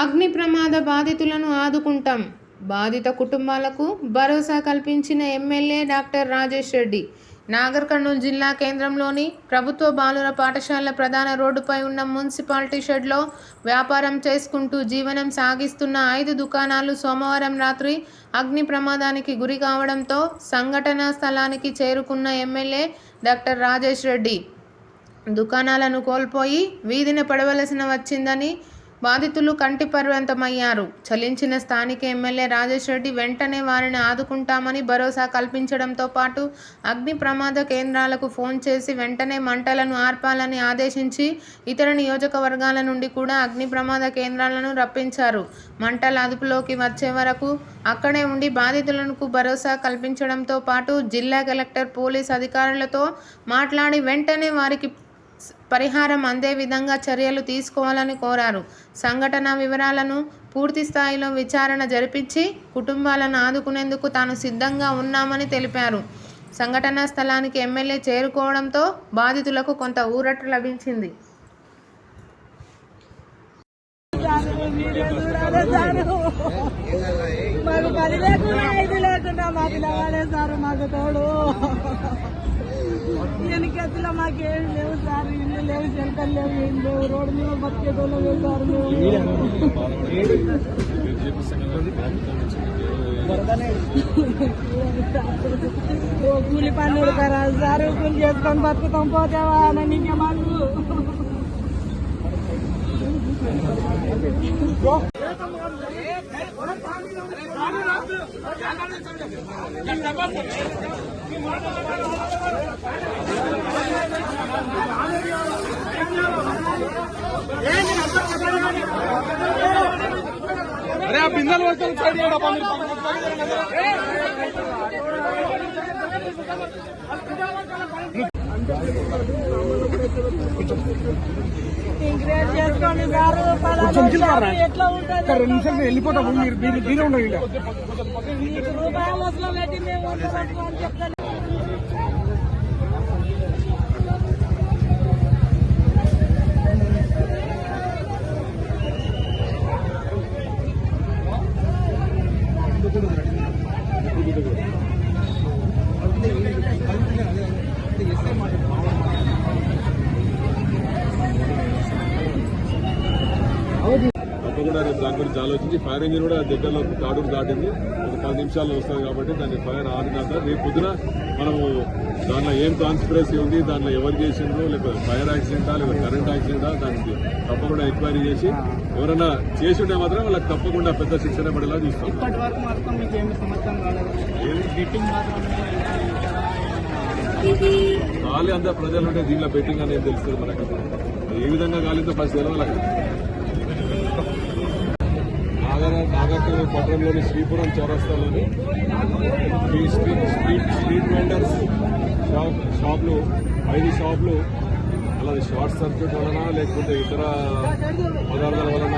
అగ్ని ప్రమాద బాధితులను ఆదుకుంటాం. బాధిత కుటుంబాలకు భరోసా కల్పించిన ఎమ్మెల్యే డాక్టర్ రాజేష్ రెడ్డి. నాగర్ కర్నూలు జిల్లా కేంద్రంలోని ప్రభుత్వ బాలుర పాఠశాల ప్రధాన రోడ్డుపై ఉన్న మున్సిపాలిటీ షెడ్లో వ్యాపారం చేసుకుంటూ జీవనం సాగిస్తున్న ఐదు దుకాణాలు సోమవారం రాత్రి అగ్ని ప్రమాదానికి గురి కావడంతో సంఘటనా స్థలానికి చేరుకున్న ఎమ్మెల్యే డాక్టర్ రాజేష్ రెడ్డి. దుకాణాలను కోల్పోయి వీధిన పడవలసిన వచ్చిందని బాధితులు కంటి పర్వంతమయ్యారు చలించిన స్థానిక ఎమ్మెల్యే రాజేష్ రెడ్డి వెంటనే వారిని ఆదుకుంటామని భరోసా కల్పించడంతో పాటు అగ్ని ప్రమాద కేంద్రాలకు ఫోన్ చేసి వెంటనే మంటలను ఆర్పాలని ఆదేశించి ఇతర నియోజకవర్గాల నుండి కూడా అగ్ని ప్రమాద కేంద్రాలను రప్పించారు. మంటల అదుపులోకి వచ్చే వరకు అక్కడే ఉండి బాధితులకు భరోసా కల్పించడంతో పాటు జిల్లా కలెక్టర్ పోలీస్ అధికారులతో మాట్లాడి వెంటనే వారికి పరిహారం అందే విధంగా చర్యలు తీసుకోవాలని కోరారు. సంఘటన వివరాలను పూర్తి స్థాయిలో విచారణ జరిపించి కుటుంబాలను ఆదుకునేందుకు తాను సిద్ధంగా ఉన్నామని తెలిపారు. సంఘటనా స్థలానికి ఎమ్మెల్యే చేరుకోవడంతో బాధితులకు కొంత ఊరట లభించింది. మాకు పది లేకుండా ఐదు లేకుండా మాకు మాకు తోడు. వెనకెత్తులో మాకేం లేవు సార్ ఇల్లు లేవు చెంతలు లేవు ఏం లేవు రోడ్డు మీద బతికేటోళ్ళు వెళ్తారు ఓ కూలి పనులు కదా సార్ కూలి చేసుకొని బతుకుతాం పోతేవా అని ఇంకా మాకు అరే ఆ బిందెలు పట్టుకొని సైడ్ ఎట్లా ఉంటుంది? రెండు నిమిషాలు వెళ్ళిపోతాము మీరు దీని దీని ఉండండి మీకు రూపాయలు అసలు పెట్టి మేము ఉండబట్టుకో అని చెప్తాను రేపు దాని గురించి ఆలోచించి ఫైర్ ఇంజిన్ కూడా దగ్గరలో తాడూరు దాటింది. ఒక పది నిమిషాల్లో వస్తుంది కాబట్టి దాన్ని ఫైర్ ఆడినాక రేపు పొద్దున మనము దాంట్లో ఏం కాన్స్పిరసీ ఉంది దాంట్లో ఎవరు చేసిండ్రు లేకపోతే ఫైర్ యాక్సిడెంటా లేకపోతే కరెంట్ యాక్సిడెంటా దానికి తప్పకుండా ఎంక్వైరీ చేసి ఎవరైనా చేసి ఉంటే మాత్రం వాళ్ళకి తప్పకుండా పెద్ద శిక్షణ పడేలా చూస్తాం. గాలి అంతా ప్రజలు ఉంటే దీనిలో బెట్టింగ్ అనేది తెలుస్తుంది మనకు. ఏ విధంగా గాలితో ఫస్ట్ తెలవాలి అక్కడ నాగర నాగర్ పట్టణంలోని శ్రీపురం చౌరస్తాలోని ఈ street street street vendors shop షాపులు ఐదు షాపులు అలాగే షార్ట్ సర్క్యూట్ వలన లేకపోతే ఇతర పదార్థాల వలన.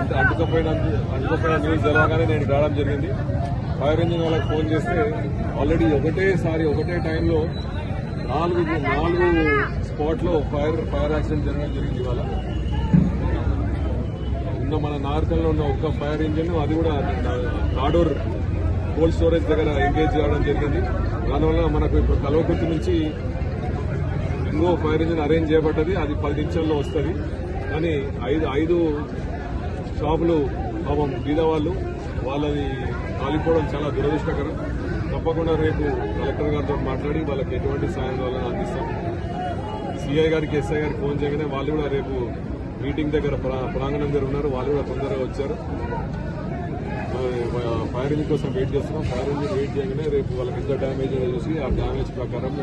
అంటే అంటుకపోయిన అంటుకపోయిన న్యూస్ తెలవగానే నేను రావడం జరిగింది. ఫైర్ ఇంజిన్ వాళ్ళకి ఫోన్ చేస్తే ఆల్రెడీ ఒకటేసారి ఒకటే టైంలో నాలుగు నాలుగు స్పాట్లో ఫైర్ ఫైర్ యాక్సిడెంట్ జరగడం జరిగింది ఇవాళ. ఉన్న మన నార్కల్లో ఉన్న ఒక్క ఫైర్ ఇంజిన్ అది కూడా నాడోర్ కోల్డ్ స్టోరేజ్ దగ్గర ఎంగేజ్ చేయడం జరిగింది. దానివల్ల మనకు ఇప్పుడు కలవకుర్తి నుంచి ఇంకో ఫైర్ ఇంజిన్ అరేంజ్ చేయబడ్డది. అది పది నిమిషాల్లో వస్తుంది. కానీ ఐదు ఐదు షాపులు పాపం బీదవాళ్ళు వాళ్ళది కాలిపోవడం చాలా దురదృష్టకరం. తప్పకుండా రేపు కలెక్టర్ గారితో మాట్లాడి వాళ్ళకి ఎటువంటి సాయం వాళ్ళని అందిస్తాం. సిఐ గారికి ఎస్ఐ గారికి ఫోన్ చేయగానే వాళ్ళు కూడా రేపు మీటింగ్ దగ్గర ప్రా- ప్రాంగణం దగ్గర ఉన్నారు. వాళ్ళు కూడా తొందరగా వచ్చారు. ఫైర్ ఇంజిన్ కోసం వెయిట్ చేస్తున్నాం. ఫైర్ ఇంజిన్ వెయిట్ చేయగానే రేపు వాళ్ళకి ఎంత డ్యామేజ్ చూసి ఆ డ్యామేజ్ ప్రకారం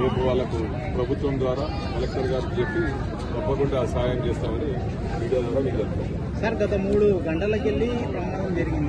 రేపు వాళ్ళకు ప్రభుత్వం ద్వారా కలెక్టర్ గారికి చెప్పి తప్పకుండా సాయం చేస్తామని మీడియా ద్వారా మీకు సార్ గత మూడు గంటలకెళ్ళి ప్రమాదం జరిగింది.